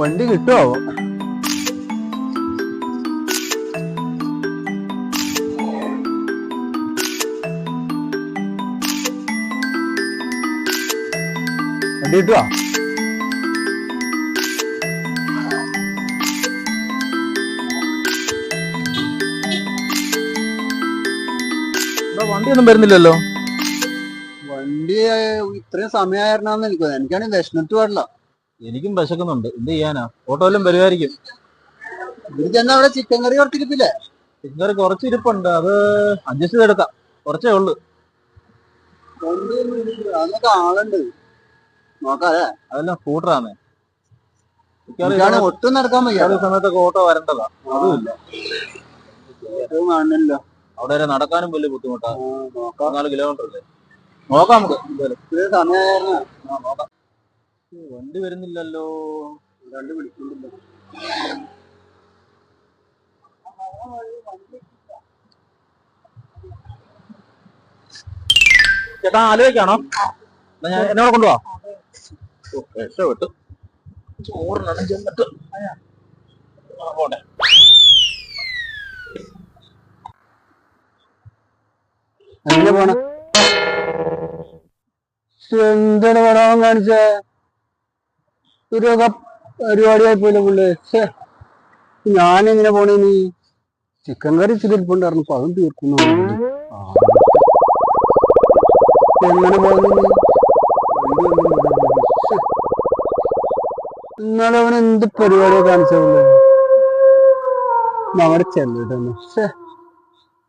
വണ്ടി കിട്ടുമോ വണ്ടി കിട്ടുവാ? വണ്ടി ഒന്നും വരുന്നില്ലല്ലോ. വണ്ടി ഇത്രയും സമയമായിരുന്നാന്ന് എനിക്ക്. എനിക്കാണെങ്കിൽ വിഷമത്ത് പാടില്ല. എനിക്കും വിശക്കുന്നുണ്ട്. എന്ത് ചെയ്യാനാ? ഓട്ടോയിലും വരുമായിരിക്കും ഇവിടെ ചെന്ന അവിടെ ചിക്കൻ കറി കുറച്ചിരിപ്പില്ലേ കറി കുറച്ച് ഇരിപ്പുണ്ട്. അത് അഡ്ജസ്റ്റ് ചെയ്തെടുക്കാം. കുറച്ചേ ഉള്ളു. അതിനൊക്കെ ആളുണ്ട്. നോക്കാതെ അതെല്ലാം സ്കൂട്ടറാണ് ഒട്ടും നടക്കാൻ വയ്യ. മിക്കവാറും സമയത്തൊക്കെ ഓട്ടോ വരേണ്ടതാ. അതുമില്ല ഒട്ടും കാണണില്ല അവിടെ വരെ നടക്കാനും വലിയ ബുദ്ധിമുട്ടാ. ആ, നാല് കിലോമീറ്റർ അല്ലേ? നോക്കാം നമുക്ക്. സമയം നോക്കാം. വണ്ടി വരുന്നില്ലല്ലോ. രണ്ട് വിളിക്കുന്നുണ്ട്. ചേട്ടാ ആലുവയ്ക്കാണോ എന്നാ ഞാൻ എന്നോട് കൊണ്ടുപോവാ രക്ഷപ്പെട്ടു ചോറിനാണ് ചെന്നിട്ട്. പോട്ടെ. എങ്ങനെ പോണ? എന്താണ് പടം കാണിച്ച ഒരു പരിപാടിയായി പോലെ പുള്ളി. ഞാനെങ്ങനെ പോണേ നീ? ചിക്കൻ കറി ഇച്ചിരി ഇരിപ്പുണ്ടായിരുന്നു അപ്പൊ അതും തീർക്കുന്നു. എങ്ങനെ. ഇന്നലെ അവൻ എന്ത് പരിപാടിയാ കാണിച്ചത് അവിടെ ചെല്ലിട്ടൊന്ന്